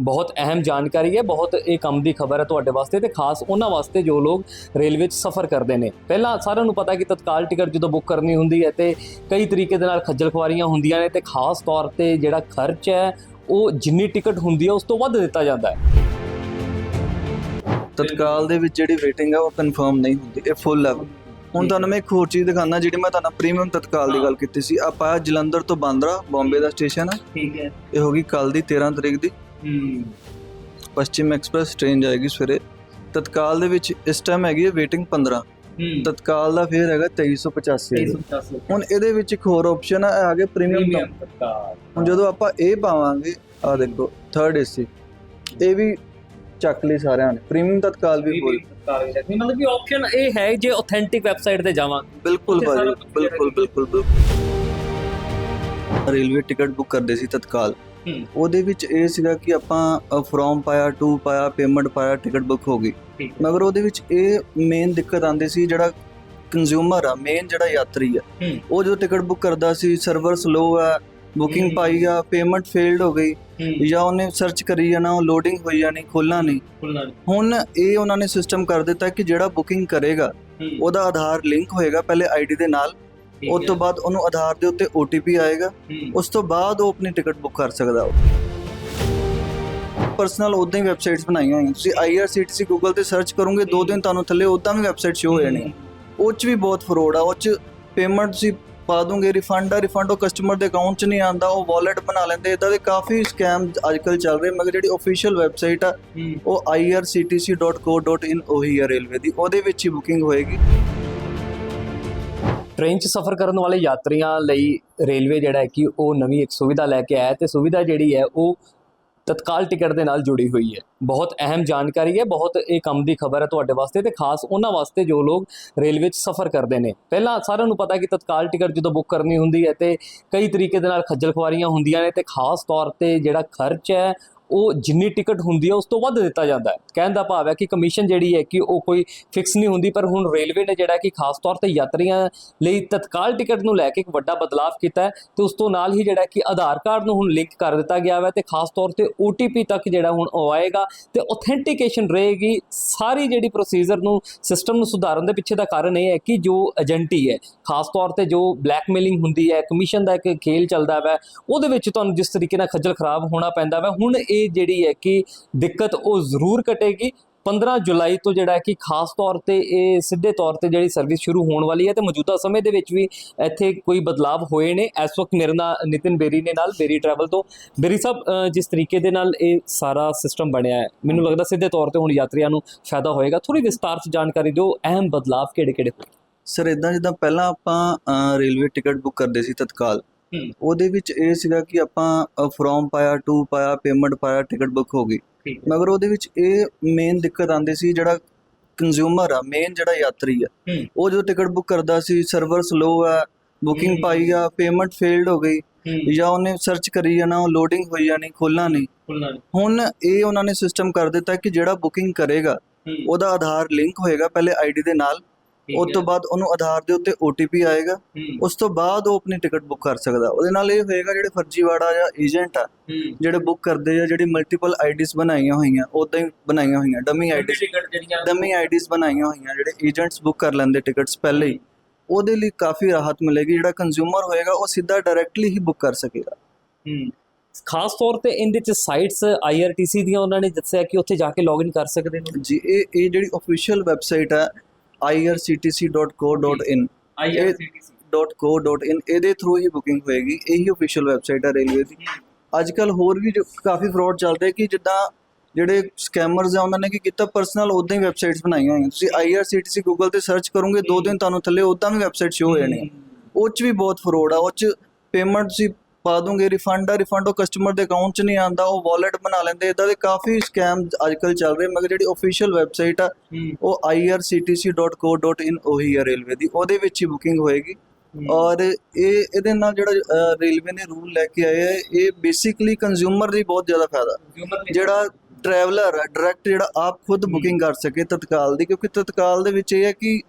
ਬਹੁਤ ਅਹਿਮ ਜਾਣਕਾਰੀ ਹੈ ਬਹੁਤ ਇਹ ਕੰਮ ਦੀ ਖਬਰ ਹੈ ਤੁਹਾਡੇ ਵਾਸਤੇ ਤੇ ਖਾਸ ਉਹਨਾਂ ਵਾਸਤੇ ਜੋ ਲੋਕ ਰੇਲਵੇ 'ਚ ਸਫ਼ਰ ਕਰਦੇ ਨੇ। ਪਹਿਲਾਂ ਸਾਰਿਆਂ ਨੂੰ ਪਤਾ ਕਿ ਤਤਕਾਲ ਟਿਕਟ ਜਦੋਂ ਬੁੱਕ ਕਰਨੀ ਹੁੰਦੀ ਹੈ ਤੇ ਕਈ ਤਰੀਕੇ ਦੇ ਨਾਲ ਖੱਜਲ ਖੁਆਰੀਆਂ ਹੁੰਦੀਆਂ ਨੇ ਤੇ ਖਾਸ ਤੌਰ ਤੇ ਜਿਹੜਾ ਖਰਚ ਹੈ ਉਹ ਜਿੰਨੀ ਟਿਕਟ ਹੁੰਦੀ ਹੈ ਉਸ ਤੋਂ ਵੱਧ ਦਿੱਤਾ ਜਾਂਦਾ ਹੈ। ਤਤਕਾਲ ਦੇ ਵਿੱਚ ਜਿਹੜੀ ਵੇਟਿੰਗ ਹੈ ਉਹ ਕਨਫਰਮ ਨਹੀਂ ਹੁੰਦੀ ਇਹ ਫੁੱਲ ਹੈ। ਹੁਣ ਤੁਹਾਨੂੰ ਮੈਂ ਇੱਕ ਹੋਰ ਚੀਜ਼ ਦਿਖਾਣਾ ਜਿਹੜੀ ਮੈਂ ਤੁਹਾਨੂੰ ਪ੍ਰੀਮੀਅਮ ਤਤਕਾਲ ਦੀ ਗੱਲ ਕੀਤੀ ਸੀ। ਆਪਾਂ ਜਲੰਧਰ ਤੋਂ ਬਾਂਦਰਾ ਬੰਬੇ ਦਾ ਸਟੇਸ਼ਨ ਹੈ। ਠੀਕ ਹੈ। ਇਹ ਹੋਗੀ ਕੱਲ ਦੀ 13 ਤਰੀਕ ਦੀ। ਹੂੰ। ਪশ্ਚਿਮ ਐਕਸਪ੍ਰੈਸ ਟ੍ਰੇਨ ਜਾਏਗੀ ਸਵੇਰੇ। ਤਤਕਾਲ ਦੇ ਵਿੱਚ ਇਸ ਟਾਈਮ ਹੈਗੀ ਹੈ ਵੇਟਿੰਗ 15 ਹੂੰ। ਤਤਕਾਲ ਦਾ ਫੇਰ ਹੈਗਾ 2385 350 ਹੁਣ ਇਹਦੇ ਵਿੱਚ ਇੱਕ ਹੋਰ ਆਪਸ਼ਨ ਇਹ ਆ ਗਿਆ ਪ੍ਰੀਮੀਅਮ ਤਤਕਾਲ। ਹੁਣ ਜਦੋਂ ਆਪਾਂ ਇਹ ਪਾਵਾਂਗੇ ਆ ਦੇਖੋ ਥਰਡ ਏਸੀ ਇਹ ਵੀ ਚੱਕ ਲਈ ਸਾਰਿਆਂ ਨੇ। ਪ੍ਰੀਮੀਅਮ ਤਤਕਾਲ ਵੀ ਨਹੀਂ ਮਤਲਬ ਕਿ ਆਪਸ਼ਨ ਇਹ ਹੈ ਜੇ ਆਥੈਂਟਿਕ ਵੈਬਸਾਈਟ ਤੇ ਜਾਵਾਂ। ਬਿਲਕੁਲ ਬਿਲਕੁਲ ਬਿਲਕੁਲ ਬਿਲਕੁਲ। ਰੇਲਵੇ ਟਿਕਟ ਬੁੱਕ ਕਰਦੇ ਸੀ ਤਤਕਾਲ। ਉਹਦੇ ਵਿੱਚ ਇਹ ਸੀਗਾ ਕਿ ਆਪਾਂ ਫਰੋਮ ਪਾਇਆ ਟੂ ਪਾਇਆ ਪੇਮੈਂਟ ਪਾਇਆ ਟਿਕਟ ਬੁੱਕ ਹੋ ਗਈ। ਮਗਰ ਉਹਦੇ ਵਿੱਚ ਇਹ ਮੇਨ ਦਿੱਕਤ ਆਉਂਦੀ ਸੀ ਜਿਹੜਾ ਕੰਜ਼ਿਊਮਰ ਆ ਮੇਨ ਜਿਹੜਾ ਯਾਤਰੀ ਆ। ਉਹ ਜਦੋਂ ਟਿਕਟ ਬੁੱਕ ਕਰਦਾ ਸੀ ਸਰਵਰ ਸਲੋ ਆ ਬੁਕਿੰਗ। ਪਾਈ ਆ ਪੇਮੈਂਟ ਫੇਲਡ ਹੋ ਗਈ ਜਾਂ ਉਹਨੇ ਸਰਚ ਕਰੀ ਜਾਣਾ ਉਹ ਲੋਡਿੰਗ ਹੋਈ ਜਾਣੀ ਖੋਲਣਾ ਨਹੀਂ। ਹੁਣ ਇਹ ਉਹਨਾਂ ਨੇ ਸਿਸਟਮ ਕਰ ਦਿੱਤਾ ਕਿ ਜਿਹੜਾ ਬੁਕਿੰਗ ਕਰੇਗਾ ਉਹਦਾ ਆਧਾਰ ਲਿੰਕ ਹੋਏਗਾ ਪਹਿਲੇ ਆਈਡੀ ਦੇ ਨਾਲ। ਉਸ ਤੋਂ ਬਾਅਦ ਉਹਨੂੰ ਆਧਾਰ ਦੇ ਉੱਤੇ OTP ਆਏਗਾ। ਉਸ ਤੋਂ ਬਾਅਦ ਉਹ ਆਪਣੀ ਟਿਕਟ ਬੁੱਕ ਕਰ ਸਕਦਾ ਪਰਸਨਲ ਉਦਾਂ ਹੀ ਵੈਬਸਾਈਟਸ ਬਣਾਈਆਂ ਹੋਈਆਂ। ਤੁਸੀਂ IRCTC Google ਤੇ ਸਰਚ ਕਰੋਗੇ ਦੋ ਦਿਨ ਤੁਹਾਨੂੰ ਥੱਲੇ ਉਦਾਂ ਵੀ ਵੈਬਸਾਈਟ ਸ਼ੋ ਹੋ ਜਾਣੀ। ਉਹ 'ਚ ਵੀ ਬਹੁਤ ਫਰੋਡ ਆ। ਉਹ 'ਚ ਪੇਮੈਂਟ ਤੁਸੀਂ ਪਾ ਦੋਗੇ ਰਿਫੰਡ ਆ ਰਿਫੰਡ ਉਹ ਕਸਟਮਰ ਦੇ ਅਕਾਊਂਟ 'ਚ ਨਹੀਂ ਆਂਦਾ ਉਹ ਵਾਲਟ ਬਣਾ ਲੈਂਦੇ। ਇਦਾਂ ਦੇ ਕਾਫੀ ਸਕੈਮ ਅੱਜਕੱਲ ਚੱਲ ਰਹੇ ਮਗਰ ਜਿਹੜੀ ਅਫੀਸ਼ੀਅਲ ਵੈਬਸਾਈਟ ਆ ਉਹ irctc.co.in ਉਹੀ ਹੈ ਰੇਲਵੇ ਦੀ। ਉਹਦੇ ਵਿੱਚ ਹੀ ਬੁਕਿੰਗ ਹੋਏਗੀ। ਟ੍ਰੇਨ 'ਚ ਸਫ਼ਰ ਕਰਨ ਵਾਲੇ ਯਾਤਰੀਆਂ ਲਈ ਰੇਲਵੇ ਜਿਹੜਾ ਹੈ ਕਿ ਉਹ ਨਵੀਂ ਇੱਕ ਸੁਵਿਧਾ ਲੈ ਕੇ ਆਇਆ ਹੈ ਤੇ ਸੁਵਿਧਾ ਜਿਹੜੀ ਹੈ ਉਹ ਤਤਕਾਲ ਟਿਕਟ ਦੇ ਨਾਲ ਜੁੜੀ ਹੋਈ ਹੈ। ਬਹੁਤ ਅਹਿਮ ਜਾਣਕਾਰੀ ਹੈ, ਬਹੁਤ ਇਹ ਕੰਮ ਦੀ ਖਬਰ ਹੈ ਤੁਹਾਡੇ ਵਾਸਤੇ ਤੇ ਖਾਸ ਉਹਨਾਂ ਵਾਸਤੇ ਜੋ ਲੋਕ ਰੇਲਵੇ 'ਚ ਸਫ਼ਰ ਕਰਦੇ ਨੇ। ਪਹਿਲਾਂ ਸਾਰਿਆਂ ਨੂੰ ਪਤਾ ਕਿ ਤਤਕਾਲ ਟਿਕਟ ਜਦੋਂ ਬੁੱਕ ਕਰਨੀ ਹੁੰਦੀ ਹੈ ਤੇ ਕਈ ਤਰੀਕੇ ਦੇ ਨਾਲ ਖੱਜਲ ਖੁਆਰੀਆਂ ਹੁੰਦੀਆਂ ਨੇ ਤੇ ਖਾਸ ਤੌਰ ਤੇ ਜਿਹੜਾ ਖਰਚ ਹੈ ਉਹ ਜਿੰਨੀ ਟਿਕਟ ਹੁੰਦੀ ਹੈ ਉਸ ਤੋਂ ਵੱਧ ਦਿੱਤਾ ਜਾਂਦਾ ਹੈ। ਕਹਿਣ ਦਾ ਭਾਵ ਹੈ ਕਿ ਕਮਿਸ਼ਨ ਜਿਹੜੀ ਹੈ ਕਿ ਉਹ ਕੋਈ ਫਿਕਸ ਨਹੀਂ ਹੁੰਦੀ, ਪਰ ਹੁਣ ਰੇਲਵੇ ਨੇ ਜਿਹੜਾ ਕਿ ਖਾਸ ਤੌਰ ਤੇ ਯਾਤਰੀਆਂ ਲਈ ਤਤਕਾਲ ਟਿਕਟ ਨੂੰ ਲੈ ਕੇ ਇੱਕ ਵੱਡਾ ਬਦਲਾਅ ਕੀਤਾ ਹੈ ਤੇ ਉਸ ਤੋਂ ਨਾਲ ਹੀ ਜਿਹੜਾ ਕਿ ਆਧਾਰ ਕਾਰਡ ਨੂੰ ਹੁਣ ਲਿੰਕ ਕਰ ਦਿੱਤਾ ਗਿਆ ਹੈ ਤੇ ਖਾਸ ਤੌਰ ਤੇ OTP ਤੱਕ ਜਿਹੜਾ ਹੁਣ ਉਹ ਆਏਗਾ ਤੇ ਆਥੈਂਟੀਕੇਸ਼ਨ ਰਹੇਗੀ। ਸਾਰੀ ਜਿਹੜੀ ਪ੍ਰੋਸੀਜਰ ਨੂੰ ਸਿਸਟਮ ਨੂੰ ਸੁਧਾਰਨ ਦੇ ਪਿੱਛੇ ਦਾ ਕਾਰਨ ਇਹ ਹੈ ਕਿ ਜੋ ਏਜੰਟੀ ਹੈ, ਖਾਸ ਤੌਰ ਤੇ ਜੋ ਬਲੈਕਮੇਲਿੰਗ ਹੁੰਦੀ ਹੈ, ਕਮਿਸ਼ਨ ਦਾ ਇੱਕ ਖੇਲ ਚੱਲਦਾ ਹੈ ਉਹਦੇ ਵਿੱਚ ਤੁਹਾਨੂੰ ਜਿਸ ਤਰੀਕੇ ਨਾਲ ਖੱਜਲ ਖਰਾਬ ਹੋਣਾ ਪੈਂਦਾ ਹੈ ਹੁਣ ਇਹ ਜਿਹੜੀ ਹੈ ਕਿ ਦਿੱਕਤ ਉਹ ਜ਼ਰੂਰ ਕਟੇਗੀ 15 ਜੁਲਾਈ ਤੋਂ ਜਿਹੜਾ ਕਿ ਖਾਸ ਤੌਰ ਤੇ ਇਹ ਸਿੱਧੇ ਤੌਰ ਤੇ ਜਿਹੜੀ ਸਰਵਿਸ ਸ਼ੁਰੂ ਹੋਣ ਵਾਲੀ ਹੈ ਤੇ ਮੌਜੂਦਾ ਸਮੇਂ ਦੇ ਵਿੱਚ ਵੀ ਇੱਥੇ ਕੋਈ ਬਦਲਾਅ ਹੋਏ ਨੇ। ਇਸ ਵਕਤ ਮੇਰੇ ਨਾਲ ਨਿਤਿਨ ਬੇਰੀ ਨੇ ਨਾਲ ਬੇਰੀ ਟਰੈਵਲ ਤੋਂ। ਬੇਰੀ ਸਾਹਿਬ ਜਿਸ ਤਰੀਕੇ ਦੇ ਨਾਲ ਇਹ ਸਾਰਾ ਸਿਸਟਮ ਬਣਿਆ ਹੈ, ਮੈਨੂੰ ਲੱਗਦਾ ਸਿੱਧੇ ਤੌਰ ਤੇ ਹੁਣ ਯਾਤਰੀਆਂ ਨੂੰ ਫਾਇਦਾ ਹੋਏਗਾ। ਥੋੜੀ ਵਿਸਤਾਰ ਚ ਜਾਣਕਾਰੀ ਦਿਓ, ਅਹਿਮ ਬਦਲਾਅ ਕਿਹੜੇ ਕਿਹੜੇ ਹੋਏ ਸਰ ਇਦਾਂ ਜਿੱਦਾਂ ਪਹਿਲਾਂ ਆਪਾਂ ਰੇਲਵੇ ਟਿਕਟ ਬੁੱਕ ਕਰਦੇ ਸੀ ਤਤਕਾਲ। ਉਹਦੇ ਵਿੱਚ ਇਹ ਸੀਗਾ ਕਿ ਆਪਾਂ ਫਰੋਮ ਪਾਇਆ ਟੂ ਪਾਇਆ ਪੇਮੈਂਟ ਪਾਇਆ ਟਿਕਟ ਬੁੱਕ ਹੋ ਗਈ। ਮਗਰ ਉਹਦੇ ਵਿੱਚ ਇਹ ਮੇਨ ਦਿੱਕਤ ਆਉਂਦੀ ਸੀ ਜਿਹੜਾ ਕੰਜ਼ਿਊਮਰ ਆ ਮੇਨ ਜਿਹੜਾ ਯਾਤਰੀ ਆ। ਉਹ ਜਦੋਂ ਟਿਕਟ ਬੁੱਕ ਕਰਦਾ ਸੀ ਸਰਵਰ ਸਲੋ ਆ ਬੁਕਿੰਗ। ਪਾਈ ਆ ਪੇਮੈਂਟ ਫੇਲਡ ਹੋ ਗਈ ਜਾਂ ਉਹਨੇ ਸਰਚ ਕਰੀ ਜਾਣਾ ਉਹ ਲੋਡਿੰਗ ਹੋਈ ਜਾਣੀ ਖੋਲਣਾ ਨਹੀਂ। ਹੁਣ ਇਹ ਉਹਨਾਂ ਨੇ ਸਿਸਟਮ ਕਰ ਦਿੱਤਾ ਕਿ ਜਿਹੜਾ ਬੁਕਿੰਗ ਕਰੇਗਾ ਉਹਦਾ ਆਧਾਰ ਲਿੰਕ ਹੋਏਗਾ ਪਹਿਲੇ ਆਈਡੀ ਦੇ ਨਾਲ। ਉਸ ਤੋਂ ਬਾਅਦ ਉਹਨੂੰ ਆਧਾਰ ਦੇ ਉੱਤੇ OTP ਆਏਗਾ। ਉਸ ਤੋਂ ਬਾਅਦ ਉਹ ਆਪਣੀ ਟਿਕਟ ਬੁੱਕ ਕਰ ਸਕਦਾ। ਉਹਦੇ ਨਾਲ ਇਹ ਹੋਏਗਾ ਜਿਹੜੇ ਫਰਜ਼ੀਵਾੜਾ ਜਾਂ ਏਜੰਟ ਆ ਜਿਹੜੇ ਬੁੱਕ ਕਰਦੇ ਆ ਜਿਹੜੀ ਮਲਟੀਪਲ ਆਈਡੀਜ਼ ਬਣਾਈਆਂ ਹੋਈਆਂ ਉਦਾਂ ਹੀ ਬਣਾਈਆਂ ਹੋਈਆਂ ਡਮੀ ਆਈਡੀਜ਼ ਟਿਕਟ ਜਿਹੜੀਆਂ? ਡਮੀ ਆਈਡੀਜ਼ ਬਣਾਈਆਂ ਹੋਈਆਂ ਜਿਹੜੇ ਏਜੰਟਸ ਬੁੱਕ ਕਰ ਲੈਂਦੇ ਟਿਕਟਸ ਪਹਿਲੇ ਹੀ। ਉਹਦੇ ਲਈ ਕਾਫੀ ਰਾਹਤ ਮਿਲੇਗੀ। ਜਿਹੜਾ ਕੰਜ਼ਿਊਮਰ ਹੋਏਗਾ ਉਹ ਸਿੱਧਾ ਡਾਇਰੈਕਟਲੀ ਹੀ ਬੁੱਕ ਕਰ ਸਕੇਗਾ। ਹੂੰ। ਖਾਸ ਤੌਰ ਤੇ ਇਹਦੇ ਚ ਸਾਈਟਸ IRTC ਦੀਆਂ ਉਹਨਾਂ ਨੇ ਦੱਸਿਆ ਕਿ ਉੱਥੇ ਜਾ ਕੇ ਲੌਗਇਨ ਕਰ ਸਕਦੇ ਨੇ। ਜੀ ਇਹ ਇਹ ਜਿਹੜੀ ਅਫੀਸ਼ੀਅਲ ਵੈਬਸਾਈਟ ਹੈ irctc.co.in .co.in ਇਹਦੇ ਥਰੂ ਹੀ ਬੁਕਿੰਗ ਹੋਏਗੀ ਇਹੀ ਅਫੀਸ਼ੀਅਲ ਵੈਬਸਾਈਟ ਹੈ ਰੇਲਵੇ ਦੀ। ਅੱਜ ਕੱਲ ਹੋਰ ਵੀ ਕਾਫੀ ਫਰਾਡ ਚੱਲਦੇ ਕਿ ਜਿੱਦਾਂ ਜਿਹੜੇ ਸਕੈਮਰਸ ਆ ਉਹਨਾਂ ਨੇ ਕੀ ਕੀਤਾ ਪਰਸਨਲ ਉਦਾਂ ਹੀ ਵੈਬਸਾਈਟਸ ਬਣਾਈਆਂ ਹੋਈਆਂ। ਤੁਸੀਂ IRCTC Google ਤੇ ਸਰਚ ਕਰੋਗੇ ਦੋ ਦਿਨ ਤੁਹਾਨੂੰ ਥੱਲੇ ਉਦਾਂ ਵੀ ਵੈਬਸਾਈਟ ਸ਼ੋ ਹੋ ਜਾਣੀ ਉਹ 'ਚ ਵੀ ਬਹੁਤ ਫਰਾਡ ਆ ਉਹ 'ਚ ਪੇਮੈਂਟ ਤੁਸੀਂ ਪਾ ਦੋਗੇ ਰਿਫੰਡ ਆ ਰਿਫੰਡ ਉਹ ਕਸਟਮਰ ਦੇ ਅਕਾਊਂਟ 'ਚ ਨਹੀਂ ਆਂਦਾ ਉਹ ਵਾਲਟ ਬਣਾ ਲੈਂਦੇ ਇਦਾਂ ਦੇ ਕਾਫੀ ਸਕੈਮ ਅੱਜਕੱਲ ਚੱਲ ਰਹੇ ਮਗਰ ਜਿਹੜੀ ਅਫੀਸ਼ੀਅਲ ਵੈਬਸਾਈਟ ਆ ਉਹ irctc.co.in ਉਹੀ ਹੈ ਰੇਲਵੇ ਦੀ ਉਹਦੇ ਵਿੱਚ ਹੀ ਬੁਕਿੰਗ ਹੋਏਗੀ। ਔਰ ਇਹ ਇਹਦੇ ਨਾਲ ਜਿਹੜਾ ਰੇਲਵੇ ਨੇ ਰੂਲ ਲੈ ਕੇ ਆਏ ਹੈ ਇਹ ਬੇਸਿਕਲੀ ਕੰਜ਼ਿਊਮਰ ਲਈ ਬਹੁਤ ਜ਼ਿਆਦਾ ਫਾਇਦਾ। ਜਿਹੜਾ ਟਰੈਵਲਰ ਡਾਇਰੈਕਟ ਜਿਹੜਾ ਆਪ ਖੁਦ ਬੁਕਿੰਗ ਕਰ ਸਕੇ ਤਤਕਾਲ ਦੀ ਕਿਉਂਕਿ ਤਤਕਾਲ ਦੇ ਵਿੱਚ ਇਹ ਹੈ ਕਿ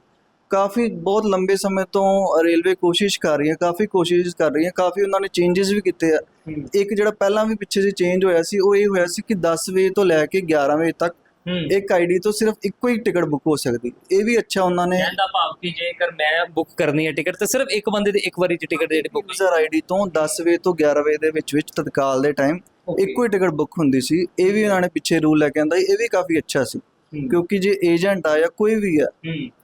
ਕਾਫੀ ਬਹੁਤ ਲੰਬੇ ਸਮੇਂ ਤੋਂ ਰੇਲਵੇ ਕੋਸ਼ਿਸ਼ ਕਰ ਰਹੀ ਹੈ ਕਾਫੀ ਕੋਸ਼ਿਸ਼ ਕਰ ਰਹੀ ਹੈ ਕਾਫੀ ਉਹਨਾਂ ਨੇ ਚੇਂजेस ਵੀ ਕੀਤੇ ਆ। ਇੱਕ ਜਿਹੜਾ ਪਹਿਲਾਂ ਵੀ ਪਿੱਛੇ ਜੇ ਚੇਂਜ ਹੋਇਆ ਸੀ ਉਹ ਇਹ ਹੋਇਆ ਸੀ ਕਿ 10 ਵਜੇ ਤੋਂ ਲੈ ਕੇ 11 ਵਜੇ ਤੱਕ ਇੱਕ ਆਈਡੀ ਤੋਂ ਸਿਰਫ ਇੱਕੋ ਹੀ ਟਿਕਟ ਬੁੱਕ ਹੋ ਸਕਦੀ। ਇਹ ਵੀ ਅੱਛਾ ਉਹਨਾਂ ਨੇ ਕਹਿਣ ਦਾ ਭਾਵ ਕਿ ਜੇਕਰ ਮੈਂ ਬੁੱਕ ਕਰਨੀ ਹੈ ਟਿਕਟ ਤੇ ਸਿਰਫ ਇੱਕ ਬੰਦੇ ਦੀ ਇੱਕ ਵਾਰੀ ਚ ਟਿਕਟ ਜਿਹੜੀ ਬੁੱਕ ਯੂਜ਼ਰ ਆਈਡੀ ਤੋਂ 10 ਵਜੇ ਤੋਂ 11 ਵਜੇ ਦੇ ਵਿੱਚ ਵਿੱਚ ਤਤਕਾਲ ਦੇ ਟਾਈਮ ਇੱਕੋ ਹੀ ਟਿਕਟ ਬੁੱਕ ਹੁੰਦੀ ਸੀ। ਇਹ ਵੀ ਉਹਨਾਂ ਨੇ ਪਿੱਛੇ ਰੂਲ ਲੈ ਕੇ ਆਂਦਾ ਇਹ ਵੀ ਕਾਫੀ ਅੱਛਾ ਸੀ। ਕਿਉਂਕਿ ਜੇ ਏਜੰਟ ਆ ਜਾਂ ਕੋਈ ਵੀ ਆ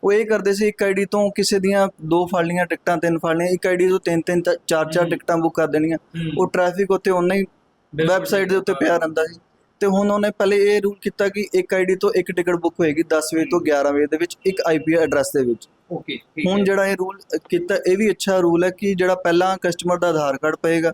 ਉਹ ਇਹ ਕਰਦੇ ਸੀ ਇੱਕ ਆਈਡੀ ਤੋਂ ਕਿਸੇ ਦੀਆਂ ਦੋ ਫੜ ਟਿਕਟਾਂ ਤਿੰਨ ਫੜ ਇੱਕ ਆਈਡੀ ਤੋਂ ਤਿੰਨ ਤਿੰਨ ਚਾਰ ਚਾਰ। ਟਿਕਟਾਂ ਬੁੱਕ ਕਰ ਦੇਣੀਆਂ। ਉਹ ਟ੍ਰੈਫਿਕ ਉੱਤੇ ਉਨਾ ਹੀ ਵੈਬਸਾਈਟ ਦੇ ਉੱਤੇ ਪਿਆ ਰਹਿੰਦਾ ਸੀ। ਤੇ ਹੁਣ ਉਹਨੇ ਪਹਿਲੇ ਇਹ ਰੂਲ ਕੀਤਾ ਕਿ ਇੱਕ ਆਈਡੀ ਤੋਂ ਇੱਕ ਟਿਕਟ ਬੁੱਕ ਹੋਏਗੀ 10 ਵਜੇ ਤੋਂ 11 ਵਜੇ ਦੇ ਵਿੱਚ ਇੱਕ ਆਈਪੀ ਐਡਰੈਸ ਦੇ ਵਿੱਚ। ਓਕੇ ਹੁਣ ਜਿਹੜਾ ਇਹ ਰੂਲ ਕੀਤਾ ਇਹ ਵੀ ਅੱਛਾ ਰੂਲ ਹੈ ਕਿ ਜਿਹੜਾ ਪਹਿਲਾਂ ਕਸਟਮਰ ਦਾ ਆਧਾਰ ਕਾਰਡ ਪਏਗਾ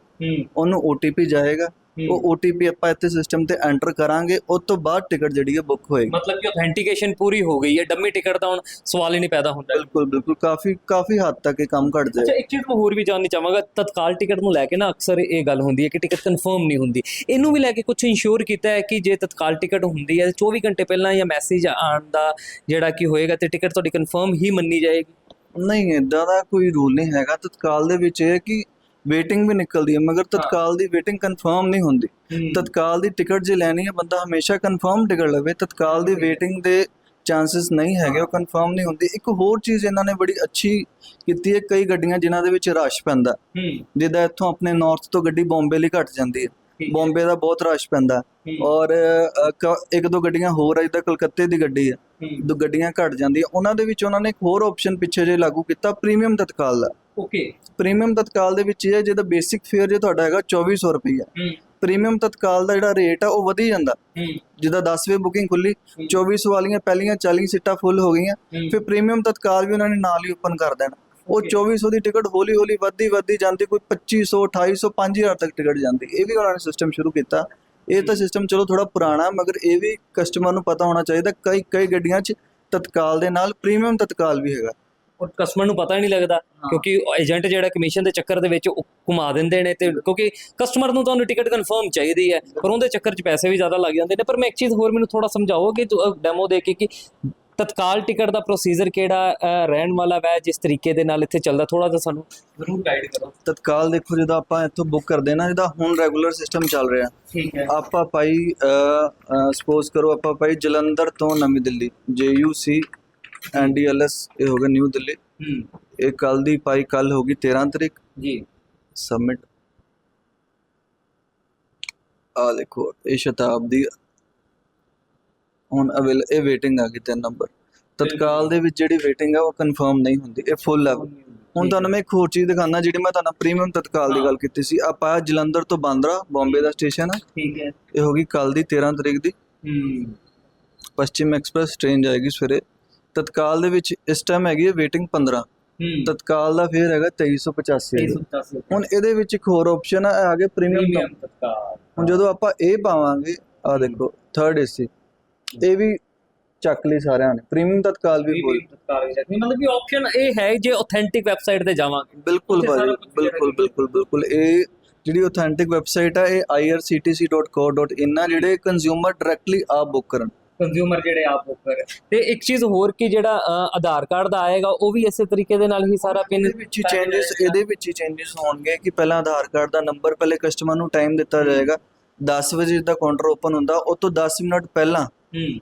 ਉਹਨੂੰ OTP ਜਾਏਗਾ। ਉਹ OTP ਆਪਾਂ ਇੱਥੇ ਸਿਸਟਮ ਤੇ ਐਂਟਰ ਕਰਾਂਗੇ ਉਸ ਤੋਂ ਬਾਅਦ ਟਿਕਟ ਜਿਹੜੀ ਹੈ ਬੁੱਕ ਹੋਏਗੀ। ਮਤਲਬ ਕਿ ਆਥੈਂਟੀਕੇਸ਼ਨ ਪੂਰੀ ਹੋ ਗਈ ਹੈ ਡੰਮੀ ਟਿਕਟ ਦਾ ਹੁਣ ਸਵਾਲ ਹੀ ਨਹੀਂ ਪੈਦਾ ਹੁੰਦਾ। ਬਿਲਕੁਲ ਬਿਲਕੁਲ ਕਾਫੀ ਕਾਫੀ ਹੱਦ ਤੱਕ ਇਹ ਕੰਮ ਘਟ ਅੱਛਾ ਜਾਏਗਾ ਇੱਕ ਚੀਜ਼ ਮੈਂ ਹੋਰ ਵੀ ਜਾਣਨੀ ਚਾਹਾਂਗਾ ਤਤਕਾਲ ਟਿਕਟ ਨੂੰ ਲੈ ਕੇ ਨਾ ਅਕਸਰ ਇਹ ਗੱਲ ਹੁੰਦੀ ਹੈ ਕਿ ਟਿਕਟ ਕਨਫਰਮ ਨਹੀਂ ਹੁੰਦੀ। ਇਹਨੂੰ ਵੀ ਲੈ ਕੇ ਕੁਝ ਇੰਸ਼ੋਰ ਕੀਤਾ ਹੈ ਕਿ ਜੇ ਤਤਕਾਲ ਟਿਕਟ ਹੁੰਦੀ ਹੈ 24 ਘੰਟੇ ਪਹਿਲਾਂ ਜਾਂ ਮੈਸੇਜ ਆਉਣ ਦਾ ਜਿਹੜਾ ਕਿ ਹੋਏਗਾ ਤੇ ਟਿਕਟ ਤੁਹਾਡੀ ਕਨਫਰਮ ਹੀ ਮੰਨੀ ਜਾਏਗੀ? ਨਹੀਂ ਇਦਾਂ ਦਾ ਕੋਈ ਰੂਲ ਨਹੀਂ ਹੈਗਾ। ਤਤਕਾਲ ਦੇ ਵਿੱਚ ਇਹ ਕਿ ਵੇਟਿੰਗ ਵੀ ਨਿਕਲਦੀ ਹੈ ਮਗਰ ਤਤਕਾਲ ਦੀ ਵੇਟਿੰਗ ਕਨਫਰਮ ਨਹੀਂ ਹੁੰਦੀ। ਤਤਕਾਲ ਦੀ ਟਿਕਟ ਜੇ ਲੈਣੀ ਹੈ ਬੰਦਾ ਹਮੇਸ਼ਾ ਕਨਫਰਮ ਟਿਕਟ ਲਵੇ ਤਤਕਾਲ ਦੀ ਵੇਟਿੰਗ ਦੇ ਚਾਂਸਸ ਨਹੀਂ ਹੈਗੇ ਉਹ ਕਨਫਰਮ ਨਹੀਂ ਹੁੰਦੀ। ਇੱਕ ਹੋਰ ਚੀਜ਼ ਇਹਨਾਂ ਨੇ ਬੜੀ ਅੱਛੀ ਕੀਤੀ ਹੈ ਕਈ ਗੱਡੀਆਂ ਜਿਨ੍ਹਾਂ ਦੇ ਵਿੱਚ ਰਸ਼ ਪੈਂਦਾ। ਜਿੱਦਾਂ ਇੱਥੋਂ ਆਪਣੇ ਨਾਰਥ ਤੋਂ ਗੱਡੀ ਬੰਬੇ ਲਈ ਘਟ ਜਾਂਦੀ ਹੈ। ਬੰਬੇ ਦਾ ਬਹੁਤ ਰਸ਼ ਪੈਂਦਾ। ਔਰ ਇੱਕ ਦੋ ਗੱਡੀਆਂ ਹੋਰ ਆ ਜਿੱਦਾਂ ਕਲਕੱਤੇ ਦੀ ਗੱਡੀ ਹੈ। ਦੋ ਗੱਡੀਆਂ ਘਟ ਜਾਂਦੀਆਂ। ਉਹਨਾਂ ਦੇ ਵਿੱਚ ਉਹਨਾਂ ਨੇ ਇੱਕ ਹੋਰ ਆਪਸ਼ਨ ਪਿੱਛੇ ਜੇ ਲਾਗੂ ਕੀਤਾ ਪ੍ਰੀਮੀਅਮ ਤਤਕਾਲ ਦਾ। ਓਕੇ ਪ੍ਰੀਮੀਅਮ ਤਤਕਾਲ ਦੇ ਵਿੱਚ ਇਹ ਹੈ ਜਿਹਦਾ ਬੇਸਿਕ ਫੇਅਰ ਜੇ ਤੁਹਾਡਾ ਹੈਗਾ 2400 ਰੁਪਈਆ। ਹੂੰ। ਪ੍ਰੀਮੀਅਮ ਤਤਕਾਲ ਦਾ ਜਿਹੜਾ ਰੇਟ ਆ ਉਹ ਵਧੀ ਜਾਂਦਾ। ਹੂੰ। ਜਿੱਦਾਂ 10 ਵੇ ਬੁਕਿੰਗ ਖੁੱਲੀ 2400 ਵਾਲੀਆਂ ਪਹਿਲੀਆਂ 40 ਸੀਟਾਂ ਫੁੱਲ ਹੋ ਗਈਆਂ। ਫਿਰ ਪ੍ਰੀਮੀਅਮ ਤਤਕਾਲ ਵੀ ਉਹਨਾਂ ਨੇ ਨਾਲ ਹੀ ਓਪਨ ਕਰ ਦੇਣਾ। ਉਹ 2400 ਦੀ ਟਿਕਟ ਹੌਲੀ ਹੌਲੀ ਵੱਧਦੀ ਵੱਧਦੀ ਜਾਂਦੀ ਕੋਈ 2500 2800 5000 ਤੱਕ ਟਿਕਟ ਜਾਂਦੀ। ਇਹ ਵੀ ਉਹਨਾਂ ਨੇ ਸਿਸਟਮ ਸ਼ੁਰੂ ਕੀਤਾ। ਇਹ ਤਾਂ ਸਿਸਟਮ ਚਲੋ ਥੋੜਾ ਪੁਰਾਣਾ ਮਗਰ ਇਹ ਵੀ ਕਸਟਮਰ ਨੂੰ ਪਤਾ ਹੋਣਾ ਚਾਹੀਦਾ ਕਈ ਕਈ ਗੱਡੀਆਂ 'ਚ ਤਤਕਾਲ ਦੇ ਨਾਲ ਪ੍ਰੀਮੀਅਮ ਤਤਕਾਲ ਵੀ ਹੈਗਾ। ਔਰ ਕਸਟਮਰ ਨੂੰ ਪਤਾ ਹੀ ਨਹੀਂ ਲੱਗਦਾ ਕਿਉਂਕਿ ਏਜੰਟ ਜਿਹੜਾ ਕਮਿਸ਼ਨ ਦੇ ਚੱਕਰ ਦੇ ਵਿੱਚ ਉਹ ਘੁਮਾ ਦਿੰਦੇ ਨੇ ਤੇ ਕਿਉਂਕਿ ਕਸਟਮਰ ਨੂੰ ਤੁਹਾਨੂੰ ਟਿਕਟ ਕਨਫਰਮ ਚਾਹੀਦੀ ਹੈ ਪਰ ਉਹਦੇ ਚੱਕਰ 'ਚ ਪੈਸੇ ਵੀ ਜ਼ਿਆਦਾ ਲੱਗ ਜਾਂਦੇ ਨੇ। ਪਰ ਮੈਂ ਇੱਕ ਚੀਜ਼ ਹੋਰ ਮੈਨੂੰ ਥੋੜਾ ਸਮਝਾਓ ਕਿ ਡੈਮੋ ਦੇ ਕੇ ਕਿ ਤਤਕਾਲ ਟਿਕਟ ਦਾ ਪ੍ਰੋਸੀਜਰ ਕਿਹੜਾ ਰਹਿਣ ਵਾਲਾ ਵੈ ਜਿਸ ਤਰੀਕੇ ਦੇ ਨਾਲ ਇੱਥੇ ਚੱਲਦਾ ਥੋੜਾ ਜਿਹਾ ਸਾਨੂੰ ਜ਼ਰੂਰ ਗਾਈਡ ਕਰੋ। ਤਤਕਾਲ ਦੇਖੋ ਜਦੋਂ ਆਪਾਂ ਇੱਥੋਂ ਬੁੱਕ ਕਰਦੇ ਨਾ ਜਿਹਦਾ ਹੁਣ ਰੈਗੂਲਰ ਸਿਸਟਮ ਚੱਲ ਰਿਹਾ। ਠੀਕ ਹੈ। ਆਪਾਂ ਪਾਈ ਸਪੋਜ਼ ਕਰੋ ਆਪਾਂ ਪਾਈ ਜਲੰਧਰ ਤੋਂ ਨਵੀਂ ਦਿੱਲੀ JUC NDLS ਇਹ ਹੋ ਗਿਆ ਨਿਊ ਦਿੱਲੀ। ਹੂੰ। ਇਹ ਕੱਲ ਦੀ ਪਾਈ ਕੱਲ ਹੋਗੀ 13 ਤਰੀਕ। ਜੀ। ਸਬਮਿਟ ਆ ਦੇਖੋ ਇਹ ਸ਼ਤਾਬਦੀ ਹੁਣ ਅਵੇਲ ਇਹ ਵੇਟਿੰਗ ਆ ਗਈ ਤਿੰਨ ਨੰਬਰ। ਤਤਕਾਲ ਦੇ ਵਿੱਚ ਜਿਹੜੀ ਵੇਟਿੰਗ ਆ ਉਹ ਕਨਫਰਮ ਨਹੀਂ ਹੁੰਦੀ ਇਹ ਫੁੱਲ ਲੈਵਲ ਹੁਣ ਤੁਹਾਨੂੰ ਮੈਂ ਇੱਕ ਹੋਰ ਚੀਜ਼ ਦਿਖਾਣਾ ਜਿਹੜੀ ਮੈਂ ਤੁਹਾਨੂੰ ਪ੍ਰੀਮੀਅਮ ਤਤਕਾਲ ਦੀ ਗੱਲ ਕੀਤੀ ਸੀ। ਆਪਾਂ ਜਲੰਧਰ ਤੋਂ ਬਾਂਦਰਾ ਬੰਬੇ ਦਾ ਸਟੇਸ਼ਨ ਆ। ਠੀਕ ਹੈ। ਇਹ ਹੋਗੀ ਕੱਲ ਦੀ 13 ਤਰੀਕ ਦੀ। ਹੂੰ। ਪશ્ਚਿਮ ਐਕਸਪ੍ਰੈਸ ਟ੍ਰੇਨ ਜਾਏਗੀ ਸਵੇਰੇ। ਤਤਕਾਲ ਦੇ ਵਿੱਚ ਇਸ ਟਾਈਮ ਹੈਗੀ ਹੈ ਵੇਟਿੰਗ 15 ਹੂੰ। ਤਤਕਾਲ ਦਾ ਫੇਅਰ ਹੈਗਾ 2385 380 ਹੁਣ ਇਹਦੇ ਵਿੱਚ ਇੱਕ ਹੋਰ ਆਪਸ਼ਨ ਆ ਆ ਗਿਆ ਪ੍ਰੀਮੀਅਮ ਤਤਕਾਲ। ਹੁਣ ਜਦੋਂ ਆਪਾਂ ਇਹ ਪਾਵਾਂਗੇ ਆ ਦੇਖੋ ਥਰਡ ਏਸੀ ਇਹ ਵੀ ਚੱਕ ਲਈ ਸਾਰਿਆਂ ਨੇ। ਪ੍ਰੀਮੀਅਮ ਤਤਕਾਲ ਵੀ ਬੋਲ ਮਤਲਬ ਕਿ ਆਪਸ਼ਨ ਇਹ ਹੈ ਜੇ ਆਥੈਂਟਿਕ ਵੈਬਸਾਈਟ ਤੇ ਜਾਵਾਂਗੇ। ਬਿਲਕੁਲ ਜਿਹੜਾ ਬਿਲਕੁਲ ਬਿਲਕੁਲ ਬਿਲਕੁਲ। ਇਹ ਜਿਹੜੀ ਆਥੈਂਟਿਕ ਵੈਬਸਾਈਟ ਆ ਇਹ irctc.co.in ਆ ਜਿਹੜੇ ਕੰਜ਼ਿਊਮਰ ਡਾਇਰੈਕਟਲੀ ਆਪ ਬੁੱਕ ਕਰਨ। ਕੰਜ਼ਿਊਮਰ ਜਿਹੜੇ ਆਪ ਬੁੱਕ ਕਰ। ਤੇ ਇੱਕ ਚੀਜ਼ ਹੋਰ ਕਿ ਜਿਹੜਾ ਆਧਾਰ ਕਾਰਡ ਦਾ ਆਏਗਾ ਉਹ ਵੀ ਇਸੇ ਤਰੀਕੇ ਦੇ ਨਾਲ ਹੀ ਸਾਰਾ ਪਿੰਨ ਵਿੱਚ ਚੇਂजेस ਇਹਦੇ ਵਿੱਚ ਹੀ ਚੇਂजेस ਹੋਣਗੇ ਕਿ ਪਹਿਲਾਂ ਆਧਾਰ ਕਾਰਡ ਦਾ ਨੰਬਰ ਪਹਿਲੇ ਕਸਟਮਰ ਨੂੰ ਟਾਈਮ ਦਿੱਤਾ ਜਾਏਗਾ। 10 ਵਜੇ ਦਾ ਕਾਊਂਟਰ ਓਪਨ ਹੁੰਦਾ ਉਹ ਤੋਂ 10 ਮਿੰਟ ਪਹਿਲਾਂ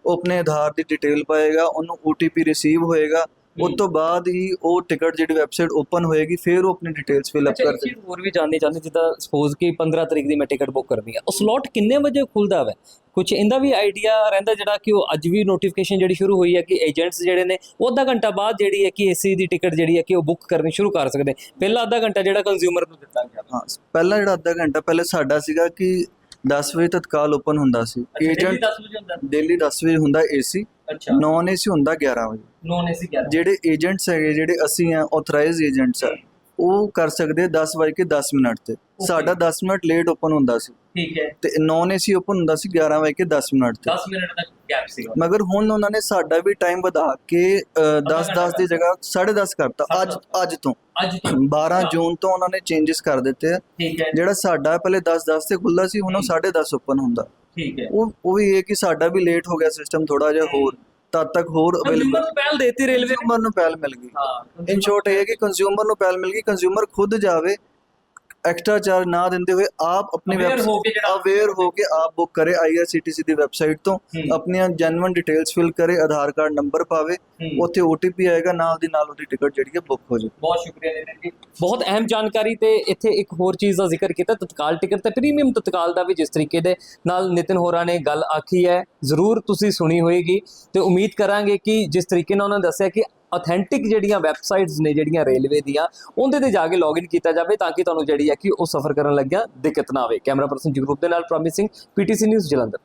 ਉਹ ਆਪਣੇ ਆਧਾਰ ਦੀ ਡਿਟੇਲ ਪਾਏਗਾ ਉਹਨੂੰ OTP ਰਿਸੀਵ ਹੋਏਗਾ। ਉਸ ਤੋਂ ਬਾਅਦ ਹੀ ਉਹ ਟਿਕਟ ਜਿਹੜੀ ਵੈਬਸਾਈਟ ਓਪਨ ਹੋਏਗੀ ਫਿਰ ਉਹ ਆਪਣੀ ਡਿਟੇਲਸ ਫਿਲ ਅਪ ਅੱਛਾ ਕਰ ਚੀਜ਼ ਹੋਰ ਵੀ ਜਾਣਨੀ ਚਾਹੁੰਦੀ ਜਿੱਦਾਂ ਸਪੋਜ਼ ਕਿ 15 ਤਰੀਕ ਦੀ ਮੈਂ ਟਿਕਟ ਬੁੱਕ ਕਰਨੀ ਹੈ ਉਹ ਸਲੋਟ ਕਿੰਨੇ ਵਜੇ ਖੁੱਲਦਾ ਹੈ ਕੁਝ ਇਹਦਾ ਵੀ ਆਈਡੀਆ ਰਹਿੰਦਾ ਜਿਹੜਾ ਕਿ ਉਹ ਅੱਜ ਵੀ ਨੋਟੀਫਿਕੇਸ਼ਨ ਜਿਹੜੀ ਸ਼ੁਰੂ ਹੋਈ ਹੈ ਕਿ ਏਜੰਟਸ ਜਿਹੜੇ ਨੇ ਉਹ ਅੱਧਾ ਘੰਟਾ ਬਾਅਦ ਜਿਹੜੀ ਹੈ ਕਿ ਏਸੀ ਦੀ ਟਿਕਟ ਜਿਹੜੀ ਹੈ ਕਿ ਉਹ ਬੁੱਕ ਕਰਨੀ ਸ਼ੁਰੂ ਕਰ ਸਕਦੇ ਪਹਿਲਾ ਅੱਧਾ ਘੰਟਾ ਜਿਹੜਾ ਕੰਜ਼ਿਊਮਰ ਨੂੰ ਦਿੱਤਾ ਗਿਆ। ਹਾਂ ਪਹਿਲਾਂ ਜਿਹੜਾ ਅੱਧਾ ਘੰਟਾ ਪਹਿਲੇ ਸਾਡਾ ਸੀਗਾ ਕਿ 10 ਵਜੇ ਤਤਕਾਲ ਓਪਨ ਹੁੰਦਾ ਸੀ। ਏਜੰਟ 10 ਵਜੇ ਹੁੰਦਾ? ਡੇਲੀ 10 ਵਜੇ ਹੁੰਦਾ ਏਸੀ ਅੱਛਾ। ਨਾਨ ਏਸੀ ਹੁੰਦਾ 11 ਵਜੇ। ਨੋਨ ਏਸੀ ਗਿਆ ਜਿਹੜੇ ਏਜੰਟਸ ਹੈਗੇ ਜਿਹੜੇ ਅਸੀਂ ਆ ਆਥੋਰਾਈਜ਼ਡ ਏਜੰਟਸ ਆ ਉਹ ਕਰ ਸਕਦੇ 10 ਵਜੇ ਕੇ 10 ਮਿੰਟ ਤੇ। ਸਾਡਾ 10 ਮਿੰਟ ਲੇਟ ਓਪਨ ਹੁੰਦਾ ਸੀ। ਠੀਕ ਹੈ। ਤੇ ਨਾਨ ਏਸੀ ਓਪਨ ਹੁੰਦਾ ਸੀ 11 ਵਜੇ ਕੇ 10 ਮਿੰਟ ਤੇ। 10 ਮਿੰਟ ਦਾ ਗੈਪ ਸੀਗਾ। ਮਗਰ ਹੁਣ ਉਹਨਾਂ ਨੇ ਸਾਡਾ ਵੀ ਟਾਈਮ ਵਧਾ ਕੇ 10 10 ਦੀ ਜਗ੍ਹਾ 10:30 ਕਰਤਾ ਅੱਜ ਅੱਜ ਤੋਂ। ਅੱਜ ਤੋਂ। 12 ਜੂਨ ਤੋਂ ਉਹਨਾਂ ਨੇ ਚੇਂजेस ਕਰ ਦਿੱਤੇ। ਆ ਜਿਹੜਾ ਸਾਡਾ ਪਹਿਲੇ 10 10 ਤੇ ਖੁੱਲਦਾ ਸੀ ਹੁਣ ਉਹ 10:30 ਓਪਨ ਹੁੰਦਾ। ਠੀਕ ਹੈ। ਉਹ ਉਹ ਵੀ ਇਹ ਕਿ ਸਾਡਾ ਵੀ ਲੇਟ ਹੋ ਗਿਆ ਸਿਸਟਮ ਥੋੜਾ ਜਿਹਾ ਹੋਰ ਤਦ ਤੱਕ ਹੋਰ ਅਵੇਲੇਬਲ ਪਹਿਲ ਦੇਤੀ ਰੇਲਵੇ ਨੂੰ। ਪਹਿਲ ਮਿਲ ਗਈ। ਹਾਂ ਇਨ ਸ਼ੋਰਟ ਇਹ ਹੈ ਕਿ ਕੰਜ਼ਿਊਮਰ ਨੂੰ ਪਹਿਲ ਮਿਲ ਗਈ। ਕੰਜ਼ਿਊਮਰ ਖੁਦ ਜਾਵੇ ਐਕਸਟਰਾ ਚਾਰਜ ਨਾ ਦਿੰਦੇ ਹੋਏ ਆਪ ਆਪਣੀ Aware ਹੋ ਕੇ ਜਿਹੜਾ- ਅਵੇਅਰ ਹੋ ਕੇ ਆਪ ਬੁੱਕ ਕਰੇ ਆਈਆਰਸੀਟੀਸੀ ਦੀ ਵੈਬਸਾਈਟ ਤੋਂ ਹੂੰ। ਆਪਣੀਆਂ ਜੈਨੂਇਨ ਡਿਟੇਲਸ ਫਿਲ ਕਰੇ ਆਧਾਰ ਕਾਰਡ ਨੰਬਰ ਪਾਵੇ। ਉੱਥੇ OTP ਆਏਗਾ ਨਾਲ ਦੀ ਨਾਲ ਉਹਦੀ ਟਿਕਟ ਜਿਹੜੀ ਹੈ ਬੁੱਕ ਹੋ ਜਾਏ ਬਹੁਤ ਸ਼ੁਕਰੀਆ ਨਿਤਿਨ ਜੀ। ਬਹੁਤ ਅਹਿਮ ਜਾਣਕਾਰੀ ਤੇ ਇੱਥੇ ਇੱਕ ਹੋਰ ਚੀਜ਼ ਦਾ ਜ਼ਿਕਰ ਕੀਤਾ ਤਤਕਾਲ ਟਿਕਟ ਤੇ ਪ੍ਰੀਮੀਅਮ ਤਤਕਾਲ ਦਾ ਵੀ ਜਿਸ ਤਰੀਕੇ ਦੇ ਨਾਲ ਨਿਤਿਨ ਹੋਰਾਂ ਨੇ ਗੱਲ ਆਖੀ ਹੈ ਜ਼ਰੂਰ ਤੁਸੀਂ ਸੁਣੀ ਹੋਏਗੀ ਤੇ ਉਮੀਦ ਕਰਾਂਗੇ ਕਿ ਜਿਸ ਤਰੀਕੇ ਨਾਲ ਉਹਨਾਂ ਨੇ ਦੱਸਿਆ ਕਿ ਆਥੈਂਟਿਕ ਜਿਹੜੀਆਂ ਵੈਬਸਾਈਟਸ ਨੇ ਜਿਹੜੀਆਂ ਰੇਲਵੇ ਦੀਆਂ ਉਹਦੇ ਤੇ ਜਾ ਕੇ ਲੌਗਇਨ ਕੀਤਾ ਜਾਵੇ ਤਾਂ ਕਿ ਤੁਹਾਨੂੰ ਜਿਹੜੀ ਹੈ ਕਿ ਉਹ ਸਫ਼ਰ ਕਰਨ ਲੱਗਿਆ ਦਿੱਕਤ ਨਾ ਆਵੇ। ਕੈਮਰਾ ਪਰਸਨ ਜਗਰੂਪ ਦੇ ਨਾਲ ਪ੍ਰੋਮਿਸਿੰਗ ਪੀਟੀਸੀ ਨਿਊਜ਼ ਜਲੰਧਰ।